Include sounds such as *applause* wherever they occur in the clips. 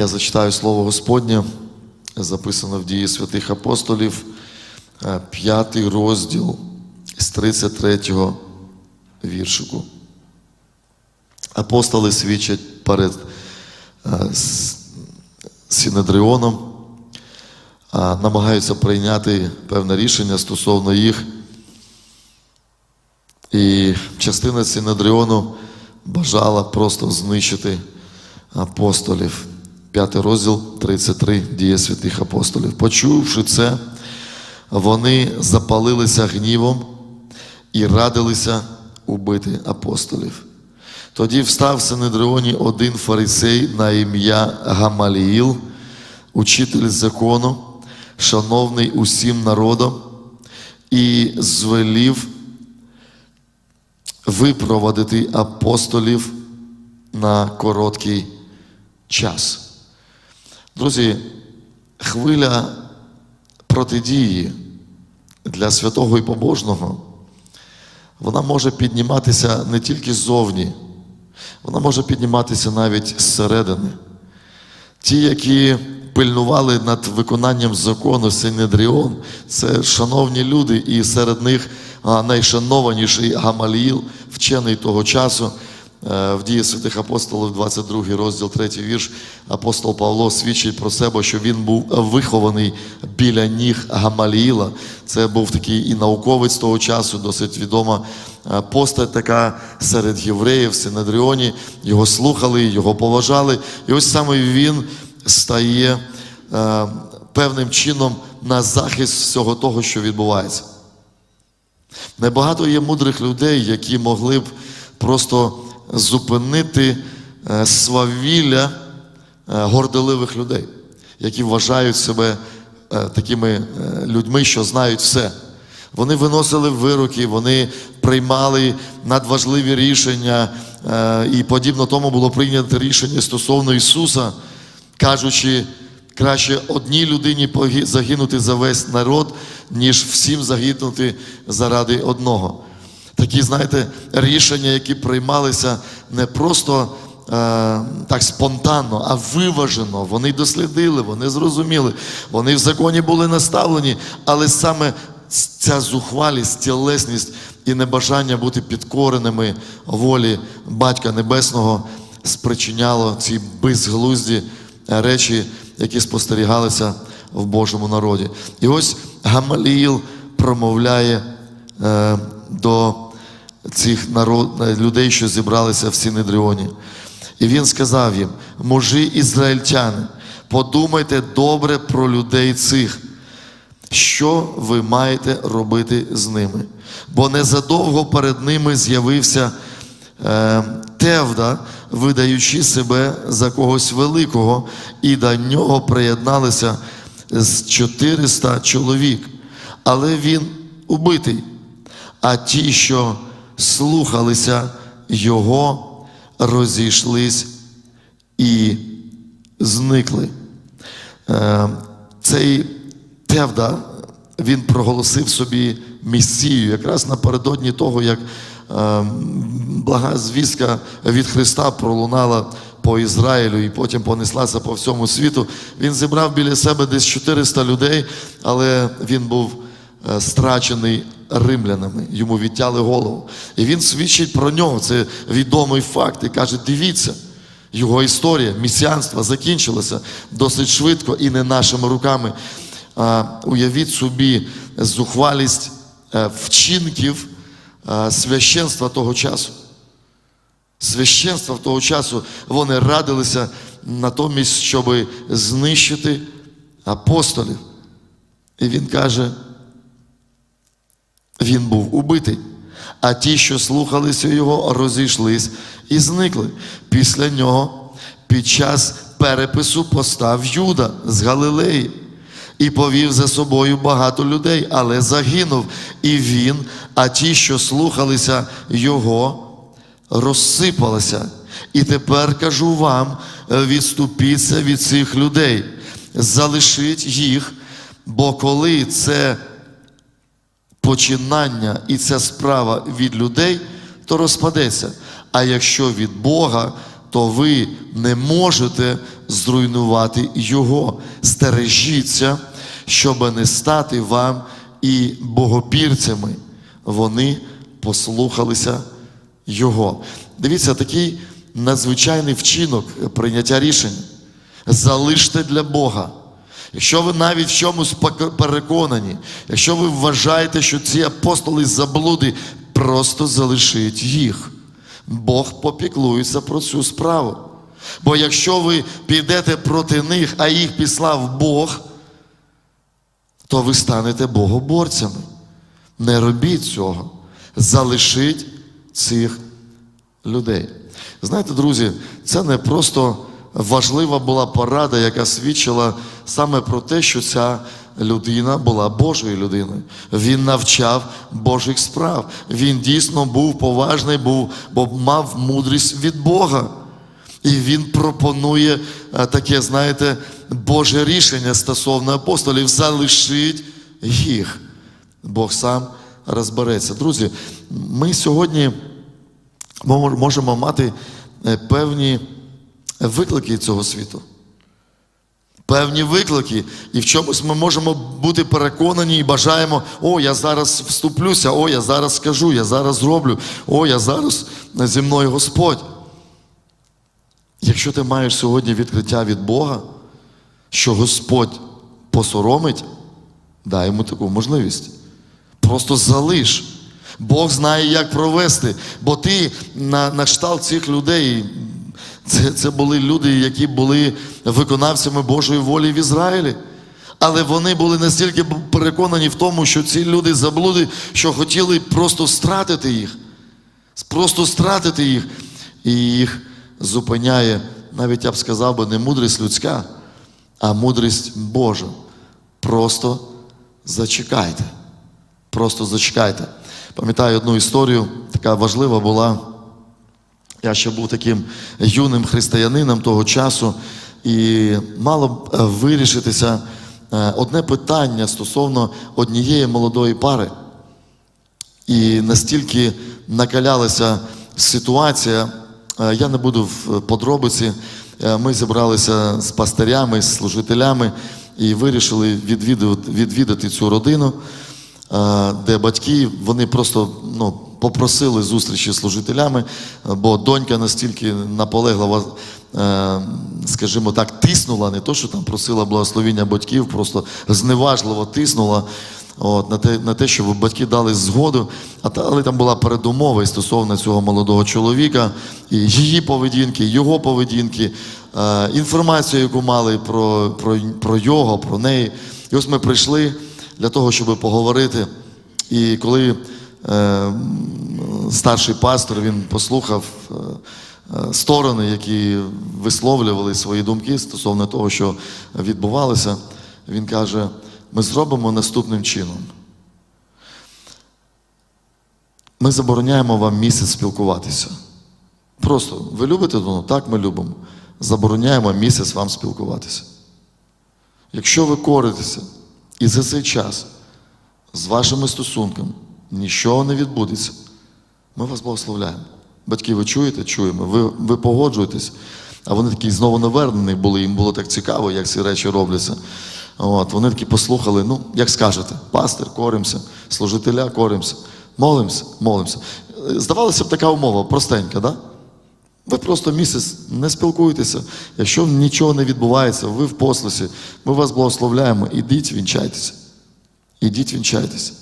Я зачитаю слово Господнє, записано в дії святих апостолів, е, п'ятий розділ з 33 віршику. Апостоли свідчать перед е, с- Синедріоном, а, намагаються прийняти певне рішення стосовно їх. І частина Синедріону бажала просто знищити апостолів. П'ятий розділ 33 дія святих апостолів. Почувши це, вони запалилися гнівом і радилися убити апостолів. Тоді встав в Синедріоні один фарисей на ім'я Гамаліїл, учитель закону, шановний усім народом, і звелів випровадити апостолів на короткий час. Друзі, хвиля протидії для святого і побожного, вона може підніматися не тільки ззовні, вона може підніматися навіть зсередини. Ті, які пильнували над виконанням закону Синедріон, це шановні люди, і серед них найшанованіший Гамаліїл, вчений того часу. Е, В дії святих апостолів, 22 розділ, 3 вірш, апостол Павло свідчить про себе, що він був вихований біля ніг Гамаліїла. Це був такий і науковець того часу, досить відома е, постать така серед євреїв в Синедріоні. Його слухали, його поважали. І ось саме він стає е, певним чином на захист всього того, що відбувається. Небагато є мудрих людей, які могли б просто зупинити е, свавілля е, горделивих людей, які вважають себе е, такими людьми, що знають все. Вони виносили вироки, вони приймали надважливі рішення, і подібно тому було прийнято рішення стосовно Ісуса, кажучи, краще одній людині загинути за весь народ, ніж всім загинути заради одного. Такі, знаєте, рішення, які приймалися не просто е, так спонтанно, а виважено. Вони дослідили, вони зрозуміли, вони в законі були наставлені, але саме ця зухвалість, тілесність і небажання бути підкореними волі Батька Небесного спричиняло ці безглузді речі, які спостерігалися в Божому народі. І ось Гамаліїл промовляє е, до цих народ, людей, що зібралися в Синедріоні. І він сказав їм: мужі ізраїльтяни, подумайте добре про людей цих. Що ви маєте робити з ними? Бо незадовго перед ними з'явився е, Тевда, видаючи себе за когось великого, і до нього приєдналися з 400 чоловік. Але він убитий. А ті, що слухалися його, розійшлись і зникли. Е, Цей Тевда, він проголосив собі місію, якраз напередодні того, як е, блага звістка від Христа пролунала по Ізраїлю і потім понеслася по всьому світу. Він зібрав біля себе десь 400 людей, але він був е, страчений римлянами, йому відтяли голову. І він свідчить про нього. Це відомий факт. І каже: дивіться, його історія, місіанство закінчилося досить швидко і не нашими руками. А, уявіть собі зухвалість е, вчинків е, священства того часу. Священства того часу вони радилися натомість, щоб знищити апостолів. І він каже, він був убитий. А ті, що слухалися його, розійшлись і зникли. Після нього під час перепису постав Юда з Галилеї і повів за собою багато людей, але загинув і він, а ті, що слухалися його, розсипалися. І тепер кажу вам: відступіться від цих людей, залишіть їх, бо коли це починання і ця справа від людей, то розпадеться. А якщо від Бога, то ви не можете зруйнувати його. Стережіться, щоб не стати вам і богопірцями. Вони послухалися його. Дивіться, такий надзвичайний вчинок прийняття рішення. Залиште для Бога. Якщо ви навіть в чомусь переконані, якщо ви вважаєте, що ці апостоли заблуди, просто залишіть їх. Бог попіклується про цю справу. Бо якщо ви підете проти них, а їх післав Бог, то ви станете богоборцями. Не робіть цього. Залишіть цих людей. Знаєте, друзі, це не просто важлива була порада, яка свідчила саме про те, що ця людина була Божою людиною. Він навчав Божих справ. Він дійсно був поважний, був, бо мав мудрість від Бога. І він пропонує е, таке, знаєте, Боже рішення стосовно апостолів. Залишіть їх. Бог сам розбереться. Друзі, ми сьогодні можемо мати е, певні виклики цього світу. Певні виклики, і в чомусь ми можемо бути переконані і бажаємо, о, я зараз вступлюся, о, я зараз скажу, я зараз зроблю, о, я зараз зі мною Господь. Якщо ти маєш сьогодні відкриття від Бога, що Господь посоромить, дай йому таку можливість. Просто залиш. Бог знає, як провести. Бо ти на, на кшталт цих людей. Це, це були люди, які були виконавцями Божої волі в Ізраїлі. Але вони були настільки переконані в тому, що ці люди заблуди, що хотіли просто стратити їх. Просто стратити їх. І їх зупиняє, навіть я б сказав би, не мудрість людська, а мудрість Божа. Просто зачекайте. Просто зачекайте. Пам'ятаю одну історію, така важлива була. Я ще був таким юним християнином того часу, і мало б е, вирішитися е, одне питання стосовно однієї молодої пари. І настільки накалялася ситуація, е, я не буду в подробиці. Ми зібралися з пастирями, з служителями і вирішили відвідати, відвідати цю родину, де батьки вони просто ну, попросили зустрічі з служителями, е, бо донька настільки наполегливо, е, скажімо так, тиснула, не то, що там просила благословіння батьків, просто зневажливо тиснула. От, на, те, на те, щоб батьки дали згоду, але там була передумова і стосовно цього молодого чоловіка, і її поведінки, його поведінки, е, інформацію, яку мали про, про, про його, про неї. І ось ми прийшли для того, щоб поговорити. І коли старший пастор він послухав е, е, сторони, які висловлювали свої думки стосовно того, що відбувалося, він каже: ми зробимо наступним чином. Ми забороняємо вам місяць спілкуватися. Просто ви любите воно? Так, ми любимо. Забороняємо місяць вам спілкуватися. Якщо ви коритеся і за цей час з вашими стосунками нічого не відбудеться, ми вас благословляємо. Батьки, ви чуєте? Чуємо. Ви, ви погоджуєтесь. А вони такі знову навернені були, їм було так цікаво, як ці речі робляться. От, вони такі послухали, ну, як скажете, пастир, коримося, служителя, коримося, молимося, молимося. Е, Здавалося б, така умова, простенька, да? Ви просто місяць не спілкуєтеся. Якщо нічого не відбувається, ви в послусі, ми вас благословляємо, ідіть, вінчайтеся. Ідіть, вінчайтеся.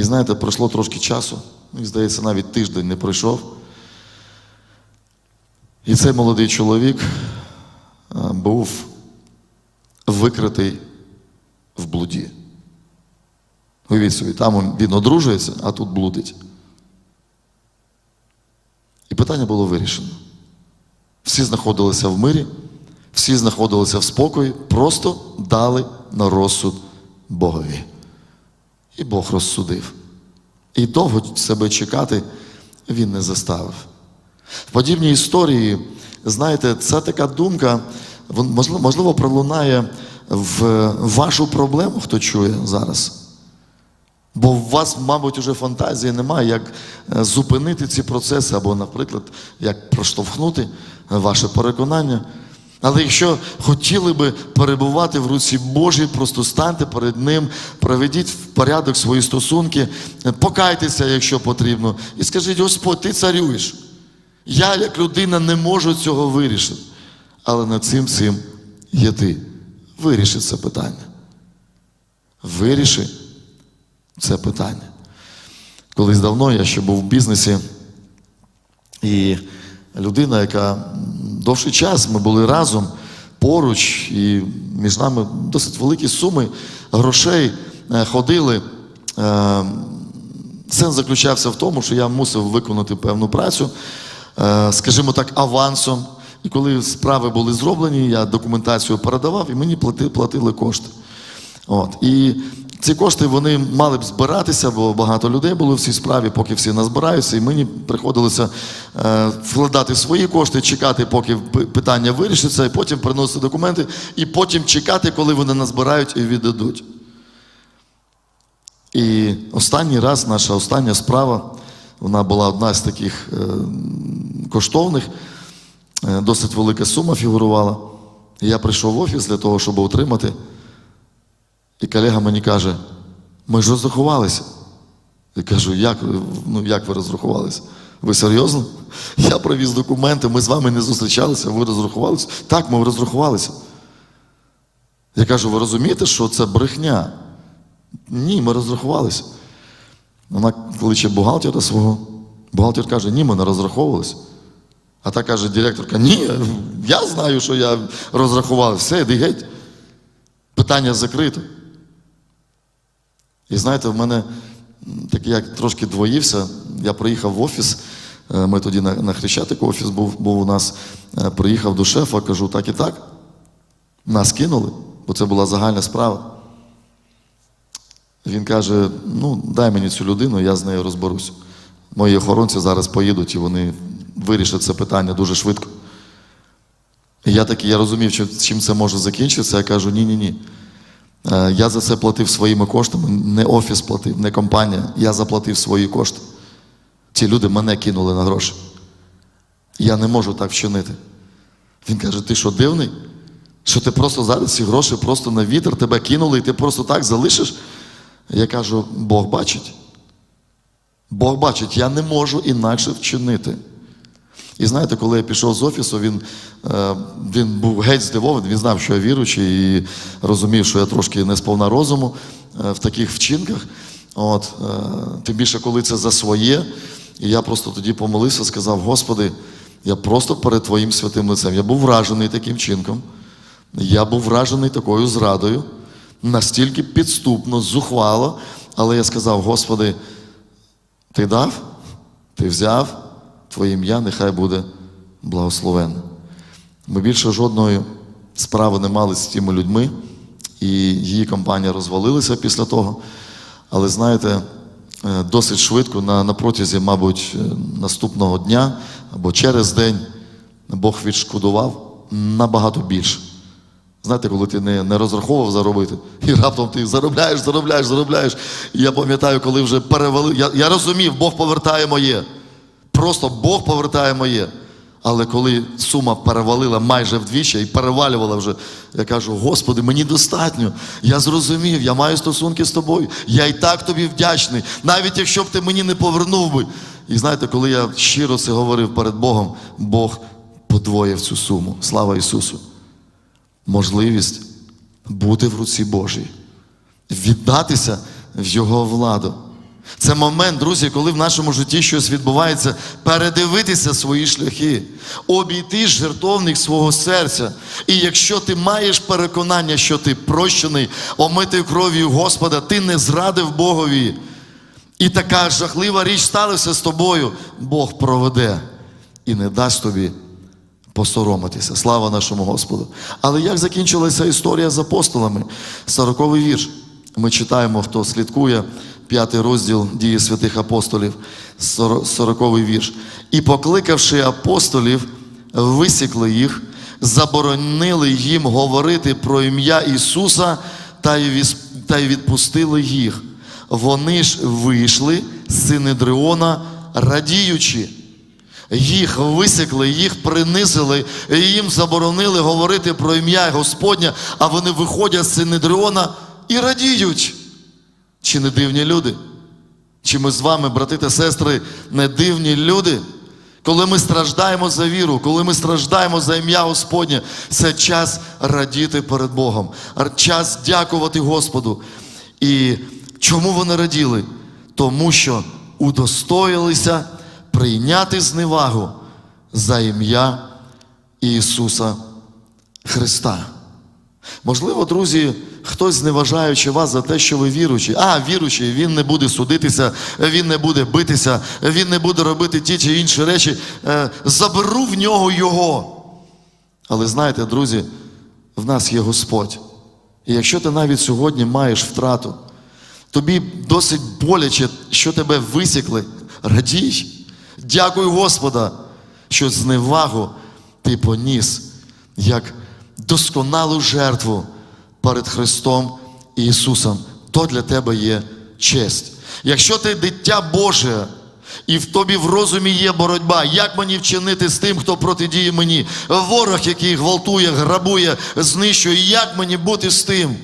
І знаєте, пройшло трошки часу, мені здається, навіть тиждень не пройшов. І цей молодий чоловік був викритий в блуді. Уявіть собі, там він одружується, а тут блудить. І питання було вирішено. Всі знаходилися в мирі, всі знаходилися в спокої, просто дали на розсуд Богові. І Бог розсудив. І довго себе чекати він не заставив. В подібній історії, знаєте, це така думка, можливо, можливо, пролунає в вашу проблему, хто чує зараз. Бо у вас, мабуть, уже фантазії немає, як е, зупинити ці процеси, або, наприклад, як проштовхнути ваше переконання. Але якщо хотіли би перебувати в руці Божій, просто станьте перед Ним, проведіть в порядок свої стосунки, покайтеся, якщо потрібно, і скажіть: Господь, ти царюєш. Я, як людина, не можу цього вирішити. Але над цим всім є ти. Виріши це питання. Виріши це питання. Колись давно я ще був в бізнесі, і людина, яка довший час ми були разом поруч, і між нами досить великі суми грошей е, ходили. Е, Сенс заключався в тому, що я мусив виконати певну працю, е, скажімо так, авансом. І коли справи були зроблені, я документацію передавав і мені платили кошти. От. І ці кошти вони мали б збиратися, бо багато людей було в цій справі, поки всі назбираються, і мені приходилося е, вкладати свої кошти, чекати, поки питання вирішиться, і потім приносити документи, і потім чекати, коли вони назбирають і віддадуть. І останній раз, наша остання справа, вона була одна з таких е, коштовних, е, досить велика сума фігурувала. І я прийшов в офіс для того, щоб отримати. І колега мені каже: ми ж розрахувалися. Я кажу, як, ну, як ви розрахувалися? Ви серйозно? Я привіз документи, ми з вами не зустрічалися, ви розрахувалися? Так, ми розрахувалися. Я кажу, ви розумієте, що це брехня? Ні, ми розрахувалися. Вона кличе бухгалтера свого. Бухгалтер каже, ні, ми не розраховувалися. А та каже директорка, ні, я знаю, що я розрахувався. Все, йди геть. Питання закрите. І знаєте, в мене так як трошки двоївся, я приїхав в офіс. е, Ми тоді на, на Хрещатику офіс був, був у нас. е, Приїхав до шефа, кажу, так і так. Нас кинули, бо це була загальна справа. Він каже: ну, дай мені цю людину, я з нею розберусь. Мої охоронці зараз поїдуть і вони вирішать це питання дуже швидко. І я такий, я розумів, чи- чим це може закінчитися. Я кажу, ні-ні ні. Е, Я за це платив своїми коштами, не офіс платив, не компанія. Я заплатив свої кошти. Ці люди мене кинули на гроші. Я не можу так вчинити. Він каже: ти що дивний? Що ти просто зараз ці гроші просто на вітер тебе кинули, і ти просто так залишиш? Я кажу, Бог бачить. Бог бачить, я не можу інакше вчинити. І знаєте, коли я пішов з офісу, він, е, він був геть здивований, він знав, що я віруючий, і розумів, що я трошки не сповна розуму е, в таких вчинках. От, е, тим більше, коли це за своє. І я просто тоді помолився, сказав: Господи, я просто перед Твоїм святим лицем. Я був вражений таким чинком. Я був вражений такою зрадою, настільки підступно, зухвало, але я сказав: Господи, ти дав, ти взяв, Твоє ім'я нехай буде благословенне. Ми більше жодної справи не мали з тими людьми, і її компанія розвалилася після того. Але знаєте, е, досить швидко, на, на протязі, мабуть, е, наступного дня або через день Бог відшкодував набагато більше. Знаєте, коли ти не, не розраховував заробити, і раптом ти заробляєш, заробляєш, заробляєш. І я пам'ятаю, коли вже перевели. Я, я розумів, Бог повертає моє. Просто Бог повертає моє. Але коли сума перевалила майже вдвічі і перевалювала вже, я кажу: Господи, мені достатньо. Я зрозумів, я маю стосунки з тобою. Я і так тобі вдячний, навіть якщо б ти мені не повернув би. І знаєте, коли я щиро це говорив перед Богом, Бог подвоїв цю суму. Слава Ісусу! можливість бути в руці Божій, віддатися в Його владу. Це момент, друзі, коли в нашому житті щось відбувається, передивитися свої шляхи, обійти жертовник свого серця. І якщо ти маєш переконання, що ти прощений, омитий кров'ю Господа, ти не зрадив Богові. І така жахлива річ сталася з тобою, Бог проведе і не дасть тобі посоромитися. Слава нашому Господу. Але як закінчилася історія з апостолами? Сороковий вірш. Ми читаємо, хто слідкує, п'ятий розділ дії святих апостолів, соро- сороковий вірш. І покликавши апостолів, висікли їх, заборонили їм говорити про ім'я Ісуса та й відпустили їх. Вони ж вийшли з Синедриона радіючи. Їх висікли, їх принизили, і їм заборонили говорити про ім'я Господнє, а вони виходять з Синедриона і радіють. Чи не дивні люди? Чи ми з вами, брати та сестри, не дивні люди? Коли ми страждаємо за віру, коли ми страждаємо за ім'я Господнє, це час радіти перед Богом, час дякувати Господу. І чому вони раділи? Тому що удостоїлися прийняти зневагу за ім'я Ісуса Христа. Можливо, друзі, хтось зневажаючи вас за те, що ви віруючі. А, віруючий, він не буде судитися, він не буде битися, він не буде робити ті чи інші речі. Е, Заберу в нього його. Але знаєте, друзі, в нас є Господь. І якщо ти навіть сьогодні маєш втрату, тобі досить боляче, що тебе висікли, радій. Дякуй Господа, що зневагу ти поніс як досконалу жертву перед Христом і Ісусом. То для тебе є честь. Якщо ти дитя Боже, і в тобі в розумі є боротьба, як мені вчинити з тим, хто протидіє мені, ворог, який гвалтує, грабує, знищує, як мені бути з тим?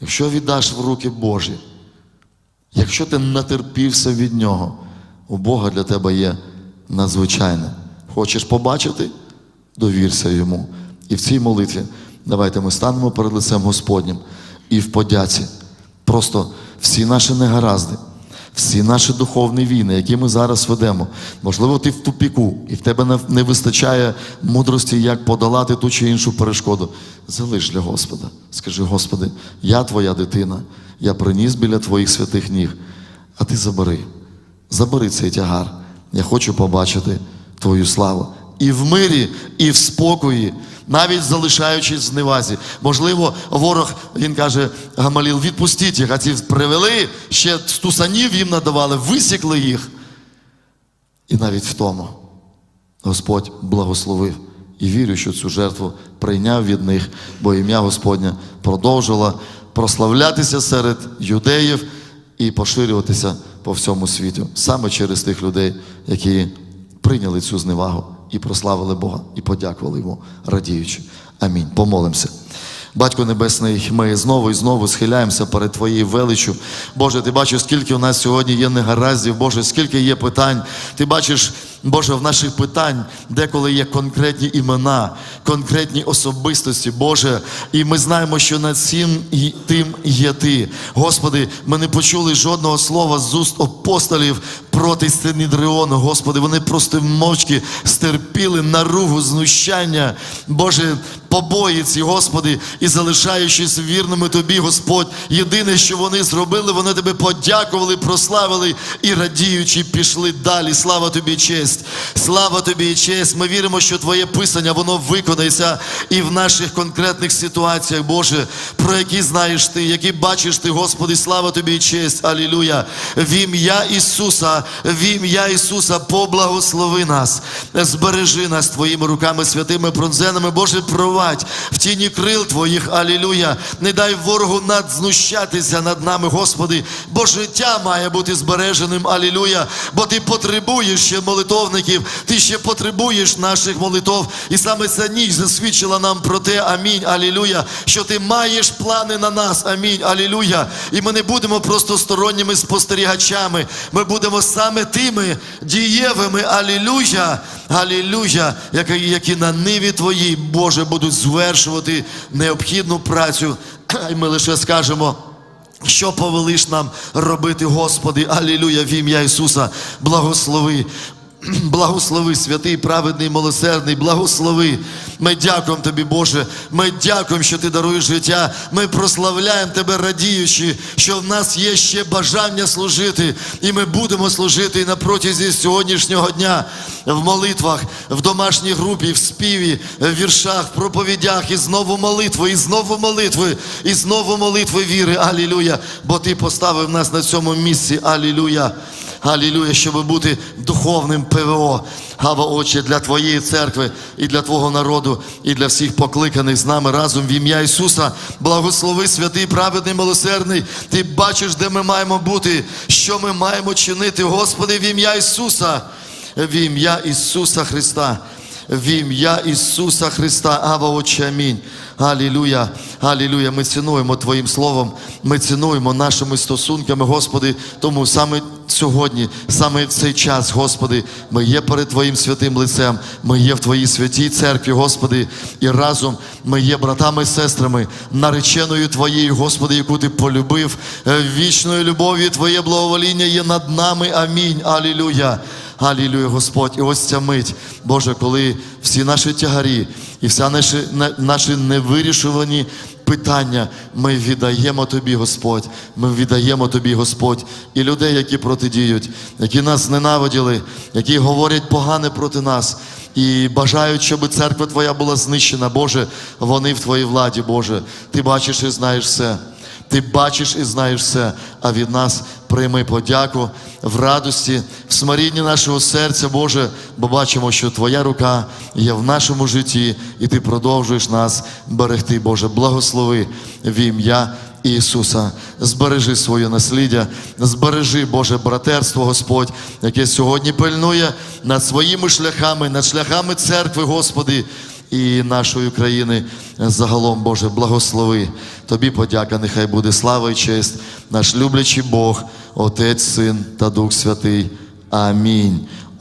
Якщо віддаш в руки Божі, якщо ти натерпівся від нього, у Бога для тебе є надзвичайне. Хочеш побачити? Довірся йому. І в цій молитві давайте ми станемо перед лицем Господнім і в подяці. Просто всі наші негаразди, всі наші духовні війни, які ми зараз ведемо. Можливо, ти в тупіку, і в тебе не- вистачає мудрості, як подолати ту чи іншу перешкоду. Залиш для Господа. Скажи, Господи, я твоя дитина, я приніс біля твоїх святих ніг, а ти забери. Забери цей тягар. Я хочу побачити Твою славу. І в мирі, і в спокої, навіть залишаючись в зневазі. Можливо, ворог, він каже, Гамаліл, відпустіть їх, а ці привели, ще стусанів їм надавали, висікли їх. І навіть в тому Господь благословив. І вірю, що цю жертву прийняв від них, бо ім'я Господнє продовжило прославлятися серед юдеїв і поширюватися по всьому світу. Саме через тих людей, які прийняли цю зневагу і прославили Бога, і подякували йому, радіючи. Амінь. Помолимося. Батько Небесний, ми знову і знову схиляємося перед Твоєю величчю. Боже, ти бачиш, скільки у нас сьогодні є негараздів, Боже, скільки є питань. Ти бачиш, Боже, в наших питань деколи є конкретні імена, конкретні особистості, Боже. І ми знаємо, що над цим тим є Ти. Господи, ми не почули жодного слова з уст апостолів проти Синедріону. Господи, вони просто мовчки стерпіли наругу, знущання, Боже, побоїці, Господи, і залишаючись вірними Тобі, Господь, єдине, що вони зробили, вони Тебе подякували, прославили і радіючи, пішли далі. Слава Тобі, і честь. Слава Тобі і честь. Ми віримо, що Твоє писання, воно виконається і в наших конкретних ситуаціях, Боже, про які знаєш Ти, які бачиш Ти, Господи, слава Тобі і честь. Алілуя. В ім'я Ісуса, в ім'я Ісуса, поблагослови нас, збережи нас Твоїми руками святими пронзеними, Боже, провадь в тіні крил Твоїх, алілуя. Не дай ворогу надзнущатися над нами, Господи, бо життя має бути збереженим, алілуя. Бо Ти потребуєш ще молитовників, Ти ще потребуєш наших молитов. І саме ця ніч засвідчила нам про те, амінь, алілуя, що Ти маєш плани на нас, амінь, алілуя. І ми не будемо просто сторонніми спостерігачами. Ми будемо саме тими дієвими, алілуя, алілуя, які, які на ниві Твоїй, Боже, будуть звершувати необхідну працю. І ми лише скажемо. Що повелиш нам робити, Господи, Алілуя, в ім'я Ісуса, благослови. *clears throat* Благослови, святий, праведний, милосердний, благослови. Ми дякуємо Тобі, Боже. Ми дякуємо, що Ти даруєш життя. Ми прославляємо Тебе, радіючи, що в нас є ще бажання служити, і ми будемо служити і на протязі сьогоднішнього дня в молитвах, в домашній групі, в співі, в віршах, в проповідях, і знову молитви, і знову молитви, і знову молитви віри. Алілуя. Бо Ти поставив нас на цьому місці. Алілуя. Алілюя, щоб бути духовним ПВО. Гава, Отче, для Твоєї церкви і для Твого народу, і для всіх покликаних з нами разом в ім'я Ісуса. Благослови, святий, праведний, милосердний. Ти бачиш, де ми маємо бути, що ми маємо чинити, Господи, в ім'я Ісуса, в ім'я Ісуса Христа. В ім'я Ісуса Христа, Ава Отче, амінь. Алілюя, Алілюя. Ми цінуємо Твоїм Словом, ми цінуємо нашими стосунками, Господи. Тому саме сьогодні, саме в цей час, Господи, ми є перед Твоїм святим лицем, ми є в Твоїй святій церкві, Господи, і разом ми є братами і сестрами, нареченою Твоєю, Господи, яку Ти полюбив. Е, Вічною любов'ю Твоє благовоління є над нами. Амінь. Алілюя. Алілюя, Господь. І ось ця мить, Боже, коли всі наші тягарі і вся наші, наші невирішувані питання ми віддаємо Тобі, Господь. Ми віддаємо Тобі, Господь, і людей, які протидіють, які нас ненавиділи, які говорять погане проти нас. І бажають, щоб церква Твоя була знищена, Боже, вони в Твоїй владі, Боже. Ти бачиш і знаєш все. Ти бачиш і знаєш все, а від нас прийми подяку в радості, в смирінні нашого серця, Боже, бо бачимо, що Твоя рука є в нашому житті, і Ти продовжуєш нас берегти, Боже. Благослови в ім'я Ісуса. Збережи своє насліддя, збережи, Боже, братерство, Господь, яке сьогодні пильнує над своїми шляхами, над шляхами церкви, Господи і нашої країни загалом, Боже, благослови. Тобі подяка, нехай буде слава і честь, наш люблячий Бог, Отець, Син та Дух Святий. Амінь.